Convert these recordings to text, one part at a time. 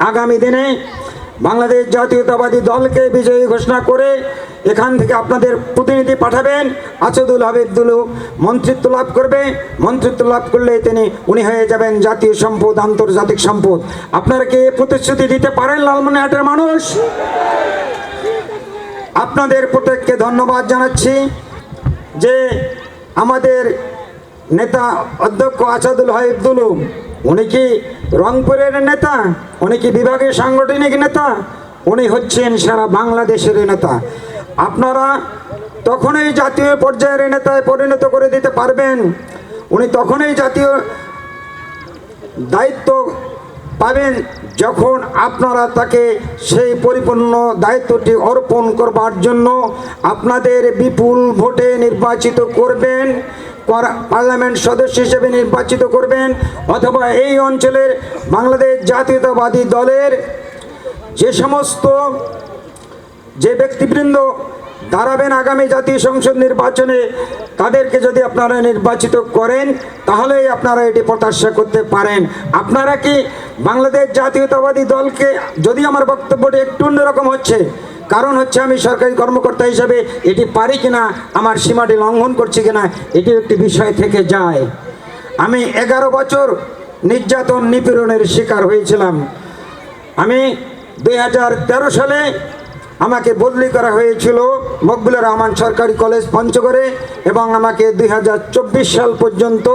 আগামী দিনে বাংলাদেশ জাতীয়তাবাদী দলকে বিজয়ী ঘোষণা করে এখান থেকে আপনাদের প্রতিনিধি পাঠাবেন। আসাদুল হাবিবদুলু মন্ত্রিত্ব লাভ করবে। মন্ত্রিত্ব লাভ করলে তিনি উনি হয়ে যাবেন জাতীয় সম্পদ, আন্তর্জাতিক সম্পদ। আপনারা কি প্রতিশ্রুতি দিতে পারেন, লালমনিরহাটের মানুষ? আপনাদের প্রত্যেককে ধন্যবাদ জানাচ্ছি যে আমাদের নেতা অধ্যক্ষ আসাদুল হাইবদুলু উনি কি রংপুরের নেতা? উনি কি বিভাগীয় সাংগঠনিক নেতা? উনি হচ্ছেন সারা বাংলাদেশের নেতা। আপনারা তখনই জাতীয় পর্যায়ের নেতায় পরিণত করে দিতে পারবেন। উনি তখনই জাতীয় দায়িত্ব পাবেন যখন আপনারা তাকে সেই পরিপূর্ণ দায়িত্বটি অর্পণ করবার জন্য আপনাদের বিপুল ভোটে নির্বাচিত করবেন। করা- পার্লামেন্ট সদস্য হিসেবে নির্বাচিত করবেন অথবা এই অঞ্চলের বাংলাদেশ জাতীয়তাবাদী দলের যে সমস্ত যে ব্যক্তিবৃন্দ দাঁড়াবেন আগামী জাতীয় সংসদ নির্বাচনে, তাদেরকে যদি আপনারা নির্বাচিত করেন, তাহলেই আপনারা এটি প্রত্যাশা করতে পারেন। আপনারা কি বাংলাদেশ জাতীয়তাবাদী দলকে, যদি আমার বক্তব্যটি একটু অন্যরকম হচ্ছে কারণ হচ্ছে আমি সরকারি কর্মকর্তা হিসাবে এটি পারি কিনা, আমার সীমাটি লঙ্ঘন করছি কিনা এটি একটি বিষয় থেকে যায়। আমি এগারো বছর নির্যাতন নিপীড়নের শিকার হয়েছিলাম। আমি দু হাজার তেরো সালে আমাকে বদলি করা হয়েছিল মকবুলের রহমান সরকারি কলেজ পঞ্চগড়ে এবং আমাকে দু হাজার চব্বিশ সাল পর্যন্ত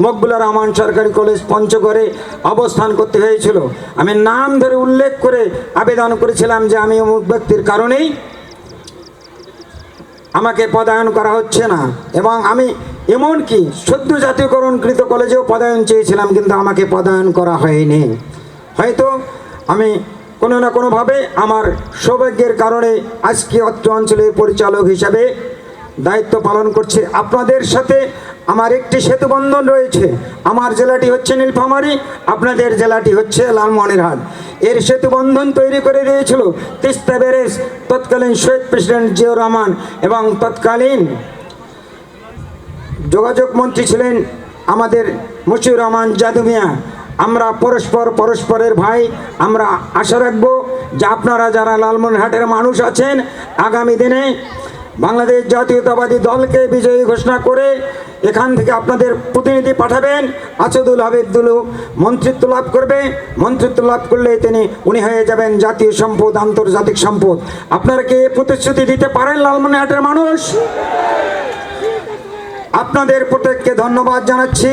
মকবুলের রহমান সরকারি কলেজ পঞ্চগড়ে অবস্থান করতে হয়েছিল। আমি নাম ধরে উল্লেখ করে আবেদন করেছিলাম যে আমি অমুক ব্যক্তির কারণেই আমাকে পদায়ন করা হচ্ছে না এবং আমি এমনকি সদ্য জাতীয়করণকৃত কলেজেও পদায়ন চেয়েছিলাম কিন্তু আমাকে পদায়ন করা হয়নি। হয়তো আমি কোনো না কোনোভাবে আমার সৌভাগ্যের কারণে আজকে অত্র অঞ্চলের পরিচালক হিসাবে দায়িত্ব পালন করছে। আপনাদের সাথে আমার একটি সেতুবন্ধন রয়েছে। আমার জেলাটি হচ্ছে নীলফামারী, আপনাদের জেলাটি হচ্ছে লালমনিরহাট। এর সেতুবন্ধন তৈরি করে দিয়েছিল তিস্তা ব্যারেজ, তৎকালীন শহীদ প্রেসিডেন্ট জিয়াউর রহমান এবং তৎকালীন যোগাযোগ মন্ত্রী ছিলেন আমাদের মুশিউর রহমান জাদু মিয়া। আমরা পরস্পর পরস্পরের ভাই, আমরা আশা রাখব যে আপনারা যারা লালমনিরহাটের মানুষ আছেন, আগামী দিনে বাংলাদেশ জাতীয়তাবাদী দলকে বিজয়ী ঘোষণা করে এখান থেকে আপনাদের প্রতিনিধি পাঠাবেন। আসাদুল হাবিবদুলু মন্ত্রিত্ব লাভ করবে। মন্ত্রিত্ব লাভ করলে তিনি উনি হয়ে যাবেন জাতীয় সম্পদ, আন্তর্জাতিক সম্পদ। আপনারা কি প্রতিশ্রুতি দিতে পারেন লালমনিরহাটের মানুষ? আপনাদের প্রত্যেককে ধন্যবাদ জানাচ্ছি।